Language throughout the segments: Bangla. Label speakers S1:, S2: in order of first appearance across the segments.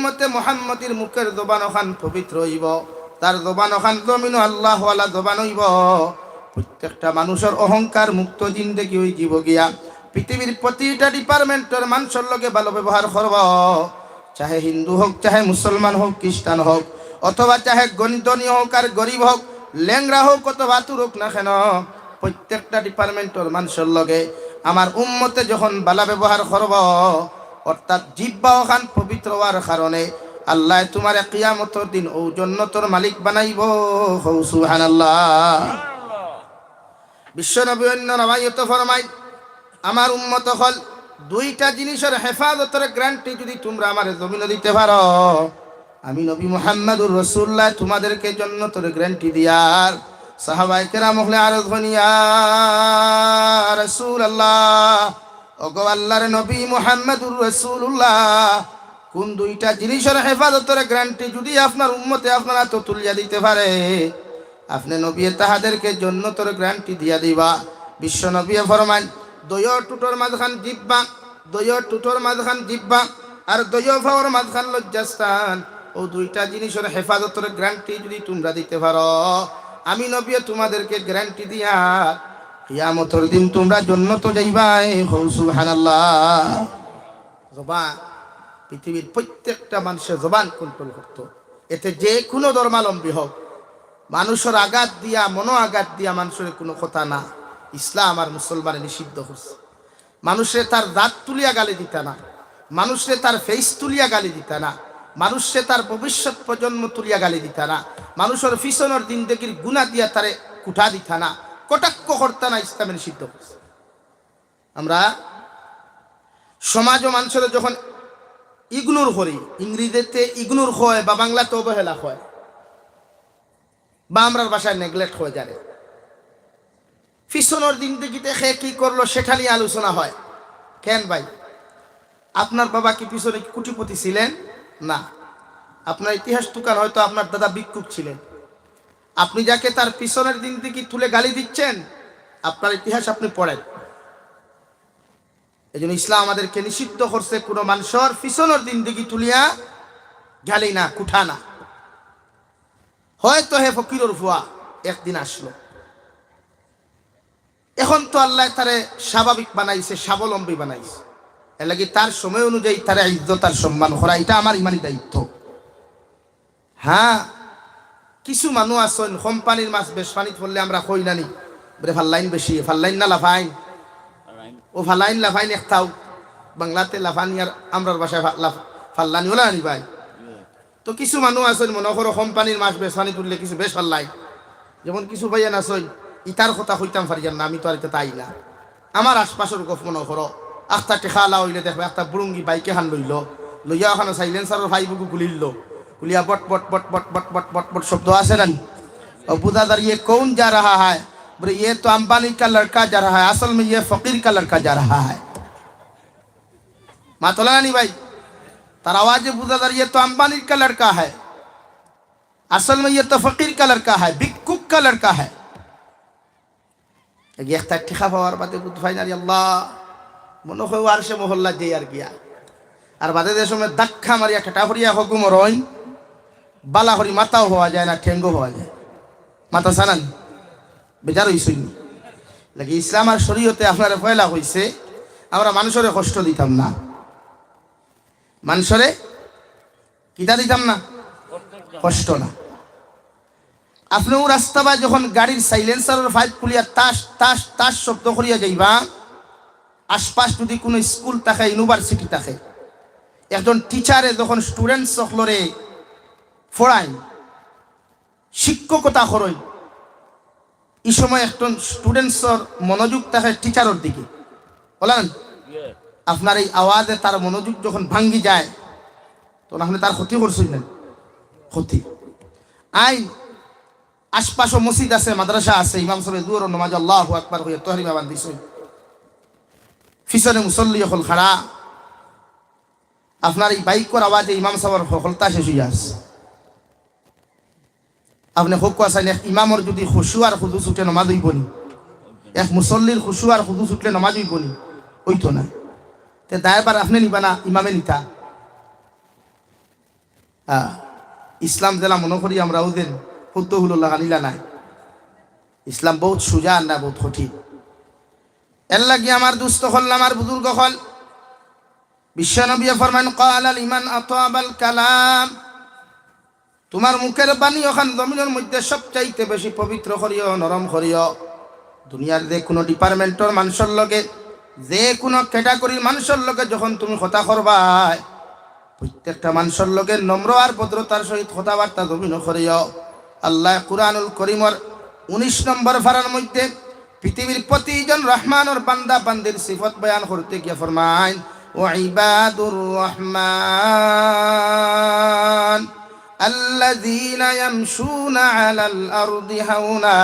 S1: উম্মতে মোহাম্মদের মুখের জবান ওখান পবিত্র হইব। তার জবান ওখান জমিন আল্লাহ আল্লাহ জবান হইব। প্রত্যেকটা মানুষের অহংকার মুক্ত জিন্দগি হই জীব গিয়া। পৃথিবীর প্রতিটা ডিপার্টমেন্টের মানুষের লগে ভালো ব্যবহার করব। চাহে হিন্দু হোক, চাহে মুসলমান হোক, খ্রিস্টান হোক, অথবা চাহে গণিতনী হোক আর গরিব হোক ল্যাংরা হোক অথবা তুরুক না কেন, প্রত্যেকটা ডিপার্টমেন্টের মানুষের লগে আমার উম্মতে যখন বালা ব্যবহার করব অর্থাৎ জিব্বা ওখান পবিত্র হওয়ার কারণে আল্লাহ তোমার কিয়ামতর দিন ও জন্নতর মালিক বানাইব। হৌ, সুবহানাল্লাহ। বিশ্বনবী অন্য নবায়ত ফরমাই আমার উম্মত হল দুইটা জিনিসের হেফাজতের গ্যারান্টি যদি তোমরা আমার জমিনে দিতে পারো। আমি নবী মুহাম্মদুর রসুল্লাহ তোমাদেরকে জন্য তোর গ্যারান্টি দিয়ার। সাহাবাই কেরাম হলে আর ধনিয়া রসুল আল্লাহ ওগো আল্লাহর নবী মুহাম্মদুর রসুল্লাহ কোন দুইটা জিনিসের হেফাজতের গ্যারান্টি যদি আপনার উম্মতে আপনারা তো তুলিয়া দিতে পারে, আপনি নবী তাহাদেরকে জন্য তোর গ্যারান্টি দিয়া দিবা। বিশ্ব নবী ফরমান, দয় টুটোর মাঝখান জিব্বা, দয় টুটোর মাঝখান জিব্বা, আর দয় ফাওয়ার মাঝখান লজ্জাস্থান। ও দুইটা জিনিসের হেফাজতের গ্যারান্টি যদি তোমরা দিতে পারো, আমি নবী তোমাদেরকে গ্যারান্টি দিয়া কিয়ামতের দিন তোমরা জন্য তো যাইবাই। হৌ সুবহানাল্লাহ। জবান, পৃথিবীর প্রত্যেকটা মানুষের জবান কন্ট্রোল করতো। এতে যে কোনো ধর্মালম্বী হোক, মানুষের আঘাত দিয়া মনো আঘাত দিয়া মানুষের কোনো কথা না। ইসলাম আর মুসলমানে নিষিদ্ধ করছে। মানুষে তার দাঁত তুলিয়া গালি দিতে না। মানুষে তার ফেস তুলিয়া গালি দিতে না। মানুষে তার ভবিষ্যৎ প্রজন্ম তুলিয়া গালি দিতে না। মানুষের ফিসনের দিন দেখির গুণা দিয়া তারে কুঠা দিতে না। কটাক্ষ করতে না ইসলামে নিষিদ্ধ করছে আমরা সমাজ ও মানুষের যখন ইগনোর করি, ইংরেজিতে ইগনোর হয় বা বাংলাতে অবহেলা হয়, বা আমরার বাসায় নেগলেক্ট হয়ে যাবে। ফিসনের দিন দেখিতে সে কি করল সেটা নিয়ে আলোচনা হয়। কেন ভাই? আপনার বাবা কি পিছনে কুটিপতি ছিলেন? না। আপনার ইতিহাস দোকান হয়তো আপনার দাদা ভিক্ষুক ছিলেন। আপনি যাকে তার পিছনের দিন থেকে তুলে গালি দিচ্ছেন, আপনার ইতিহাস আপনি পড়েন। এই জন্য ইসলাম আমাদেরকে নিষিদ্ধ করছে, কোনো মানুষের পিছনের দিন দিকে তুলিয়া গালি না, কুঠা না। হয়তো হে ফকিরর ভুয়া একদিন আসলো। এখন তো আল্লাহ তারে স্বাভাবিক বানাইছে, স্বাবলম্বী বানাইছে। এর লাগি তার সময় অনুযায়ী তারা ইজ্জত আর সম্মান করা, এটা আমার ইমানি দায়িত্ব। হ্যাঁ কিছু মানুষ আছেন কোম্পানির মাছ বেশ পানিত পড়লে আমরা কই নানি? বলে ফাল্লাইন বেশি ফাল্লাইন না লাফাইন? ও ফাল্লাইন লাফাইন একটাও। বাংলাতে লাফানি আর আমরার বাসায় ফাল্লানি ওলা আনি ভাই। তো কিছু মানুষ আছেন, মনে করো কোম্পানির মাছ বেশ পানি তুললে কিছু বেশ ফাল্লাই যেমন কিছু ভাইয়ান আছেন ইতার কথা হইতাম পারিয়ান না আমি তো আর তাই না। আমার আশপাশের গপ মনে করো আখটা টেখালা হইলে দেখবে একটা বুরুঙ্গি বাইকে হান লইল। লইয়া ওখানে সাইলেন্সারের ভাই বুকু গুলিল। গুলিয়া বট বট বট বট বট বট বট বট শব্দ আছে না और बुदादर ये कौन जा रहा है बोले ये तो अंबानी का लड़का जा रहा है असल में ये फकीर का लड़का जा रहा है मातोला नहीं भाई तार आवाज बुदादर ये तो अंबानी का लड़का है असल में ये तो फकीर का लड़का है बिक्कुक का लड़का है একটা টিকা পাওয়ার বাদে বুধ ফাইনালি আল্লাহ মনে হয় আর সে মহল্লা যে আর গিয়া আর বাদে যে সময় দাক্ষা মারিয়া ঠেটা ফরিয়া হকুম রইন বালা হরি মাথাও হওয়া যায় না, ঠেঙ্গো হওয়া যায়। মাথা সানান বেজার হইসই লাগে ইসলাম আর শরীয়তে আপনার পয়লা হইছে, আমরা মানুষের কষ্ট দিতাম না। মানুষরে কিতা দিতাম না? কষ্ট না। আপনিও রাস্তা বা যখন গাড়ির সাইলেন্সারের ফাইভ খুলিয়া তাস তাস তাস শব্দ করিয়া যাইবা, আশপাশ যদি কোনো স্কুল থাকে, ইউনিভার্সিটি থাকে, একজন টিচারে যখন স্টুডেন্ট সকলরে ফড়ায় শিক্ষকতা করই এই সময় একজন স্টুডেন্টসর মনোযোগ থাকে টিচারের দিকে। বলেন আপনার এই আওয়াজে তার মনোযোগ যখন ভাঙ্গি যায় তখন আপনি তার ক্ষতি করছিলেন ক্ষতি। আইন আশপাশও মসজিদ আছে মাদ্রাসা আছে, ইমাম সাহেব দূর নমাজ আল্লাহ আকবার হইয়া তহরি বাবান দিছ ফিসনে মুসল্লি হল খাড়া আপনার এই বাইকর আওয়াজে ইমাম সাহেবের হলতা শেষ হইয়া আছে। আপনি হোক আছেন, এক ইমামর যদি খুশু আর খুদুস উঠে নমাজ হইব এক মুসল্লির খুশু আর খুদুস উঠলে নমাজ হইব নি ওইতো না। তে দায়বার আপনি নিবা না, ইমামে নিতা। ইসলাম জেলা মনে করি আমরা ওদের হুদ্দহুল্লাহ আলিলা নাই। ইসলাম বহুত সুজা না, বহুত কঠিন এর লাগি আমার দুস্থ হল আমার বুজুর্গ হল। বিশ্বনবী ফরমান কাল আল ইমান আতাবাল কালাম। তোমার মুখের বাণী ওখান জমিনের মধ্যে সবচাইতে বেশি পবিত্র করিও, নরম করিও। দুনিয়ার যে কোনো ডিপার্টমেন্টর মানুষের লগে, যে কোনো ক্যাটাগরির মানুষের লগে যখন তুমি কথা করবাই প্রত্যেকটা মানুষের লগে নম্র আর ভদ্রতার সহিত কথাবার্তা জমিন করিও। আল্লাহ কুরআনুল করিমর উনিশ নম্বর ফারার মধ্যে পৃথিবীর প্রতিজন রহমানর বান্দা বান্দির সিফত বয়ান করতে গিয়ে ফরমাইন ও ইবাদুর রহমান الذين يمشون على الأرض هونا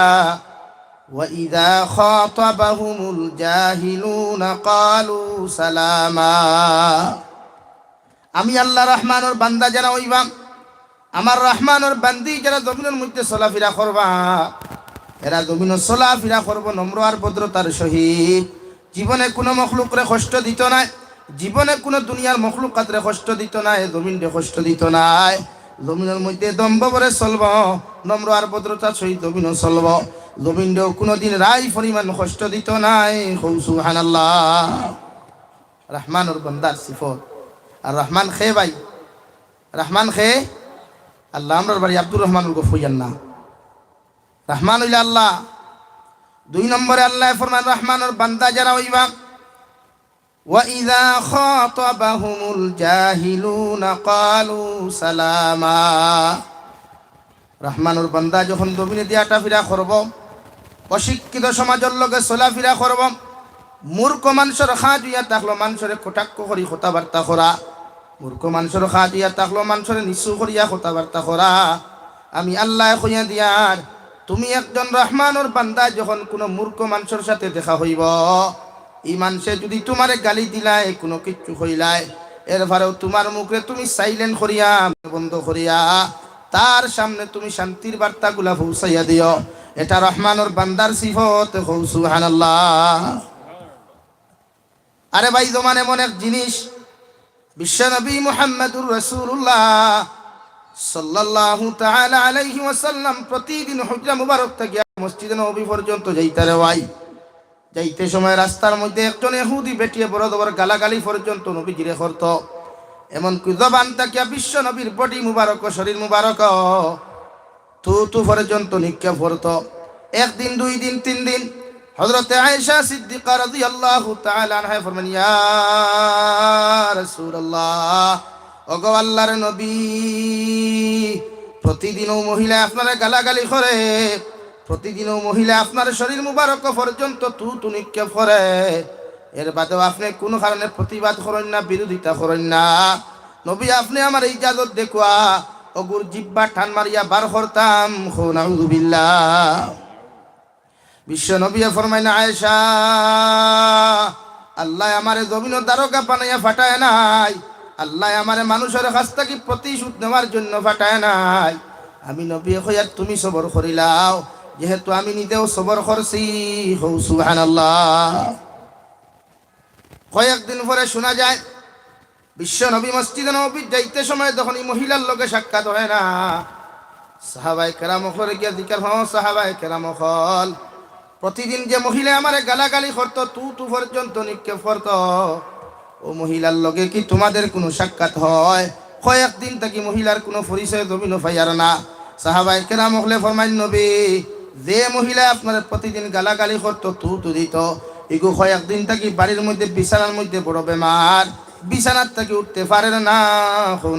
S1: وإذا خاطبهم الجاهلون قالوا سلاما আমি আল্লাহ রহমানের বান্দা যারা হইবা আমার রহমানের বান্দি যারা জমিনের মধ্যে চলাফেরা করবা এরা জমিন চলাফেরা করবো নম্র আর ভদ্রতার সহিত জীবনে কোনো মখলুকরে কষ্ট দিত নাই জীবনে কোনো দুনিয়ার মখলুকাতরে কষ্ট দিত নাই জমিনরে কষ্ট দিত নাই জমিনের মধ্যে দম্ভ করে চলব। নম্র আর ভদ্রতার সহিত জমিনও চলব। জমিনরেও কোনোদিন রাই পরিমাণ কষ্ট দিত নাই। হৌসু হানাল্লাহ রহমানুর বন্দার সিফত। আর রহমান খে ভাই। রহমান খে? আল্লাহ, আমরার বাড়ি আব্দুর রহমানুর গফুইয়ান না। রহমান হইলে আল্লাহ। দুই নম্বরে আল্লাহ ফরমান, রহমানুর বান্দা যারা হইবা وإذا خاطبهم الجاهلون قالوا سلاما রহমানুর বান্দা যখন জমিনে দিয়াটা ফিরা করব অশিক্ষিত সমাজের লগে চলাফিরা করব মূর্খ মানুষের খা দিয়া থাকলো মানুষের কটাক্ষ করি কথাবার্তা করা মূর্খ মানুষের খা দিয়া থাকলো মানুষের নিচু করিয়া কথাবার্তা করা আমি আল্লাহ কইয়া দিয়ার তুমি একজন রহমানুর বান্দা যখন কোনো মূর্খ মানুষের সাথে দেখা হইব এই মানুষে যদি তোমারে গালি দিলাই কোনো কিচ্ছু হইলাই এর ভারেও তোমার মুখে তুমি সাইলেন্ট করিয়া, বন্ধ করিয়া, তার সামনে তুমি শান্তির বার্তাগুলা পৌঁছাইয়া দিও। এটা রহমানুর বান্দার সিফত হৌ আরে ভাই, জমান এমন এক জিনিস বিশ্বনবী মুহাম্মদুর আলাইহি ওয়াসাল্লাম প্রতিদিন হুজরা মুবারক থেকে মসজিদে নবী পর্যন্ত যাইতারে ভাই। যাইতে সময় রাস্তার মধ্যে একজন ইহুদি বেটিয়ে বড় দবর গালাগালি পর্যন্ত নবী জিরে করত। এমন কি জবান তাকিয়া বিশ্ব নবীর বডি মুবারক, শরীর মুবারক তু তু পর্যন্ত নিক্ষেপ করত। একদিন দুই দিন তিন দিন হজরত আয়েশা সিদ্দিকা রাদিয়াল্লাহু তাআলা আনহা ফরমান ইয়া রাসূলুল্লাহ, ওগো আল্লাহর নবী প্রতিদিনও মহিলা আপনারা গালাগালি করে প্রতিদিনও মহিলা আপনার শরীর মুবারক পর্যন্ত তু তু নিক্ষেপ করে। এর বাদেও আপনি কোনো কারণে প্রতিবাদ করেন না, বিরোধিতা করেন না। নবী, আপনি আমার ইজাজত দেখুয়া, অগুর জিব্বা ঠান মারিয়া বার করতাম হো নাউজুবিল্লাহ বিশ্ব নবী ফরমাইনা, আয়েশা, আল্লাহ আমারে জমিন দ্বারকা বানাইয়া ফাটায় নাই। আল্লাহ আমারে মানুষের কাছ থেকে প্রতিশোধ নেওয়ার জন্য ফাটায় নাই। আমি নবী হইয়ার তুমি সবর করিলাও। যেহেতু আমি নিজেও সবর করছি, হৌ সুহান কয়েকদিন পরে শোনা যায়, বিশ্ব নবী মসজিদে নবী যাইতে সময় তখন এই মহিলার লোকে সাক্ষাৎ হয় না। সাহাবাই কেরামখলে গিয়া জিকার হ সাহাবাই কেরামখল প্রতিদিন যে মহিলা আমারে গালাগালি করতো, তু তু পর্যন্ত নিক্ষেপ করত। ও মহিলার লগে কি তোমাদের কোনো সাক্ষাৎ হয়? কয়েকদিন থাকি মহিলার কোনো পরিচয় জমিন ফাইয়ার না। সাহাবাই কেরামখলে ফরমাইন নবী যে মহিলা আপনার প্রতিদিন গালাগালি করতো তু তু দিত এগু কয়েকদিন থাকি বাড়ির মধ্যে, বিছানার মধ্যে বড় বেমার। বিছানার থেকে উঠতে পারে না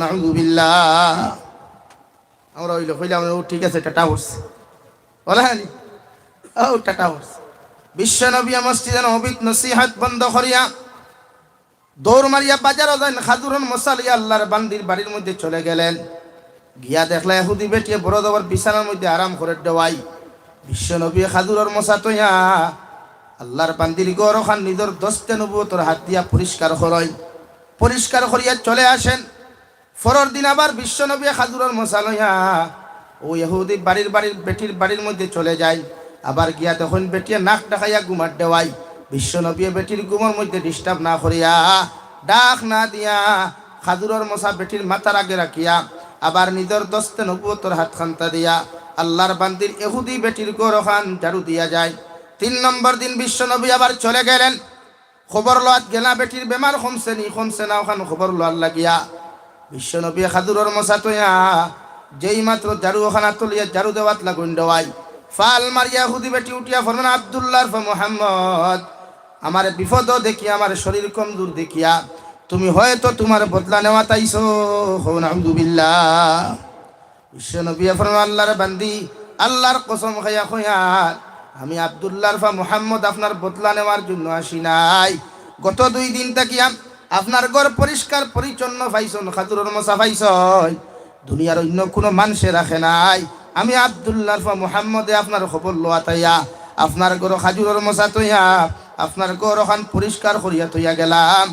S1: নাউজুবিল্লাহ আমরা ওইলো কইলাম ও, ঠিক আছে, টাটা উঠছে বলা হয়নি ও, টাটা উঠছে বিশ্ব নবী মসজিদে নবীত নসিহাত বন্ধ করিয়া দৌড় মারিয়া বাজারও যান, খাদুরন মশালিয়া আল্লাহর বান্দির বাড়ির মধ্যে চলে গেলেন। গিয়া দেখলা এহুদি বেটিয়ে বড় দবার বিছানার মধ্যে আরাম করে দেওয়াই বিশ্ব নবী খাদুরর মশা তৈয়া আল্লাহর বান্দির গৌর খান নিজের দস্তে নবুয়তর হাত দিয়া পরিষ্কার করয় পরিষ্কার করিয়া চলে আসেন। ফরর দিন আবার বিশ্ব নবী খাদুরর মশা লইয়া ও ইহুদি বাড়ির বাড়ির বেটির বাড়ির মধ্যে চলে যায়। আবার গিয়া তখন বেটিয়া নাক ডাকাইয়া গুমার দেওয়াই। বিশ্ব নবী বেটির গুমর মধ্যে ডিস্টার্ব না করিয়া ডাক না দিয়া খাদুরর মশা বেটির মাথার আগে রাখিয়া, আবার নিজের দস্তে নবুয়তর হাত খান্তা দিয়া আল্লাহর বান্দির এহুদি বেটির গরখান ঝাড়ু দিয়া যায়। তিন নম্বর দিন বিশ্ব নবী আবার চলে গেলেন। খবর লোয়াত গেলা বেটির বেমার কমছে নি কমছে না ওখান খবর লোয়ার লাগিয়া। বিশ্ব নবী খাদুরর মশা তৈয়া যেই মাত্র ঝাড়ু ওখানা তুলিয়া ঝাড়ু দেওয়াত লাগুন দেওয়াই। ফাল মারিয়া হুদি বেটি উঠিয়া ফরমান, আবদুল্লাহ মোহাম্মদ, আমার বিপদ দেখিয়া, আমার শরীর কমজোর দেখিয়া, তুমি হয়তো তোমার বদলা নেওয়া তাইছো হন আহমদুবিল্লাহ বিশ্ব নবী ফরমান আল্লাহর বান্দি, আল্লাহর কসম খাইয়া খয়া, আমি আবদুল্লাহর ফা মোহাম্মদ আপনার বদলা নেওয়ার জন্য আসি নাই। গত দুই দিন থাকিয়া আপনার ঘর পরিষ্কার পরিচ্ছন্ন পাইছন খাতুরের মশা পাইছন দুনিয়ার অন্য কোনো মানুষে রাখে নাই। আমি আবদুল্লাহর ফা মোহাম্মদে আপনার খবর লোয়া তাইয়া, আপনার ঘর খাজুরের মশা তৈয়া, আপনার ঘর ওখান পরিষ্কার করিয়া তৈয়া গেলাম।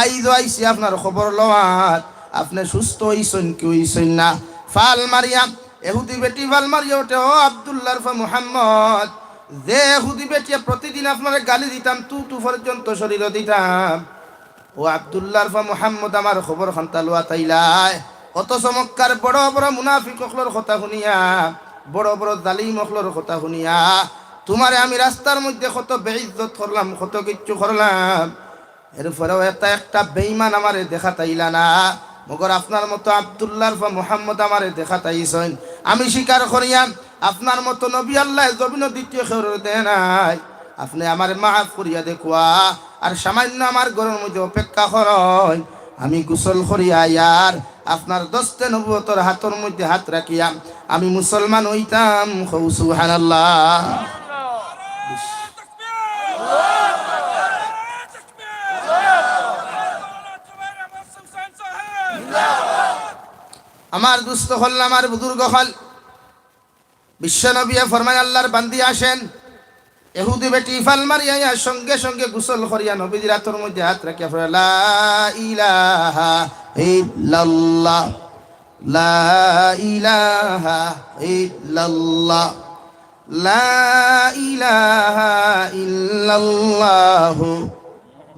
S1: আইজ আইসি আপনার খবর লওয়াত, আপনি সুস্থ হইছেন কি হইছেন না? ফাল মারিয়া এহুদি বেটি ফাল মারিয়া ওঠে, ও আবদুল্লাহর ফা মোহাম্মদ। যে হুদি বেটিয়া প্রতিদিন আপনার গালি দিতাম তু তু পর্যন্ত শরীর দিতাম। ও আবদুল্লাহ ফা মুহাম্মদ আমার খবর খান্তা লোয়া তাইলাই অত চমৎকার বড় বড় মুনাফিক অখলোর কথা শুনিয়া, বড় বড় জালিম অখলোর কথা শুনিয়া, তোমারে আমি রাস্তার মধ্যে কত বেইজ্জত করলাম, কত কিচ্ছু করলাম। এরপরেও এটা একটা বেইমান আমারে দেখা তাইলা না। মগর আপনার মতো আবদুল্লাহ বা মুহাম্মদ আমারে দেখা তাইছেন। আমি স্বীকার করিয়া আপনার মতো নবী আল্লাহ জবিন দ্বিতীয় খের দেয় নাই। আপনি আমার মাফ করিয়া দেখুয়া, আর সামান্য আমার গরুর মধ্যে অপেক্ষা করয় আমি গোসল করিয়া ইয়ার, আপনার দস্তে নবুয়তর হাতের মধ্যে হাত রাখিয়া আমি মুসলমান হইতাম হৌ সুবহানাল্লাহ। আমার দুস্থ হল, আমার বুজুর্গ হল। বিশ্বনবী ফরমান আল্লাহর বান্দি আসেন। এহুদি বেটি ফাল মারিয়া সঙ্গে সঙ্গে গুসল করিয়া নবীর রাতর মধ্যে হাত রাখিয়া লা ইলাহা লা ইলাহা লা ইলাহা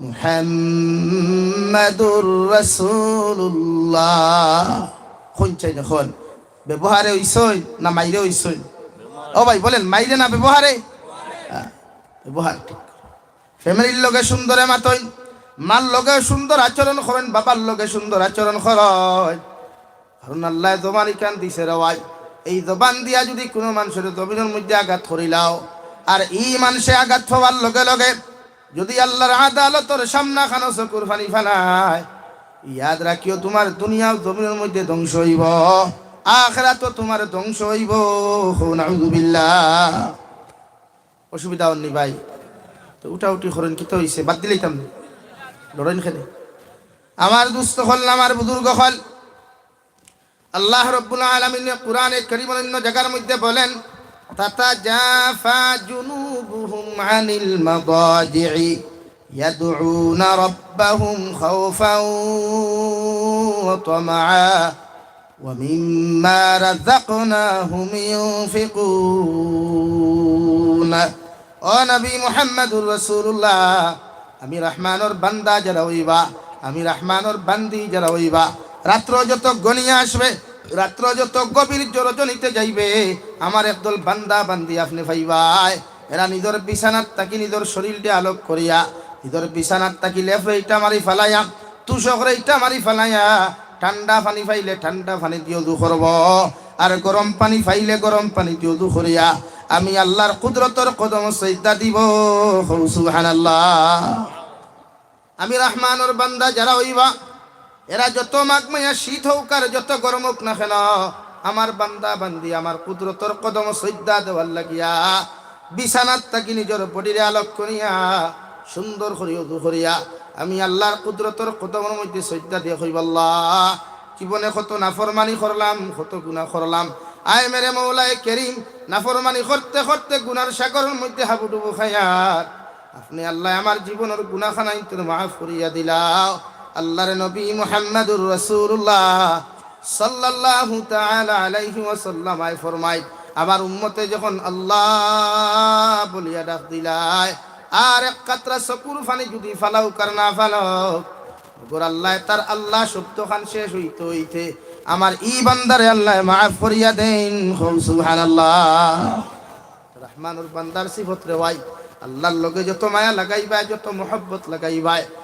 S1: মুহাম্মাদুর রাসূলুল্লাহ। কোন চাই ব্যবহারে হইছই না মাইরে হইছই? ও ভাই বলেন মাইরে না ব্যবহারে? হ্যাঁ, ব্যবহার ফ্যামিলির লগে সুন্দরে মাতই মার লগে সুন্দর আচরণ করেন বাবার লগে সুন্দর আচরণ করেন। কারণ আল্লাহ জবান ইকান দিছে রেওয়াই এই জবান দিয়া যদি কোনো মানুষের জমিনের মধ্যে আঘাত করিলাও আর এই মানুষে আঘাত হওয়ার লগে লগে যদি আল্লাহর আদালতর সামনা খানো চকুর ফানি ফেলায় ইয়াদ রাখিও, তোমার দুনিয়া জমিনের মধ্যে ধ্বংস হইব। আখরা তো তোমার ধ্বংস হইব। নাউজুবিল্লাহ অসুবিধা হননি ভাই। তো উঠা উঠি করেন, কি তো হইছে? বাদ দিলেইতাম লড়েন খেলে আমার দুস্থ হল আমার বুজুর্গ হল। আল্লাহ রব্বুল আলমিন কোরআনে করিম অন্য জায়গার মধ্যে বলেন, তাতাজাফা জুনুবুহুম আনিল মাদাজি'i يدعون ربهم خوفا وطمعا ومما رزقناهم ينفقون ও নবী মুহাম্মদুর রাসূলুল্লাহ আমি রহমানর বান্দা যারা হইবা আমি রহমানর বান্দি যারা হইবা রাত্র যত গনিয়া আসবে রাত্র যত গভীর রজনীতে যাইবে আমার একদল বান্দা বান্দি আপনি ভাইবাই এরা নিজের বিছানাত তাকি নিজের শরীরটা আলোক করিয়া নিজের বিছানাত তাকি লেফে ইটা মারি ফেলাইয়া তুষকরে ইটা মারি ফেলাইয়া ঠান্ডা পানি ফাইলে ঠান্ডা পানি দিয়ে দু করব আর গরম পানি ফাইলে গরম পানি দিয়ে দু করিয়া আমি আল্লাহর কুদরতর কদম সৈদা দিব সুবহানাল্লাহ। আমি রহমানর বান্দা যারা হইবা এরা যত মাঘ মাইয়া শীত হোক আর যত গরম হোক না কেন আমার বান্দা বান্দি আমার কুদরতর কদম সৈদা দেওয়ার লাগিয়া। বিছানাত থাকি নিজের বডিরে আলোক করিয়া সুন্দর করিয়া দু করিয়া। আমি আল্লাহর কুদরতর কদমের মধ্যে সৈদা দিয়ে হইব আল্লাহ, জীবনে কত নাফরমানি করলাম, কত গুণা করলাম। আয় মেরে মৌলায় কেরিম, নাফরমানি করতে করতে গুনার সাগরের মধ্যে হাবুডুবু খাইয়ার। আপনি আল্লাহ আমার জীবনের গুনাখানা ইন্তর মাফ করিয়া দিলাও। আল্লাহর নবী মুহাম্মদুর রাসূলুল্লাহ সাল্লাল্লাহু তাআলা আলাইহি ওয়াসাল্লাম আয় ফরমাই আমার উম্মতে যখন আল্লাহ বলিয়া ডাক দিলায় আর এক কাতরা চকুর ফানি যদি ফালাও, কার না ফালাও? গোর আল্লাহ, তার আল্লাহ শব্দ খান শেষ হইতে হইতে আমার ই বান্দারে আল্লাহ মাফ করিয়া দেন। খুব সুবহানাল্লাহ। রহমানুর বান্দার সিফত রে ভাই, আল্লাহর লগে যত মায়া লাগাইবা যত মোহব্বত লাগাইবা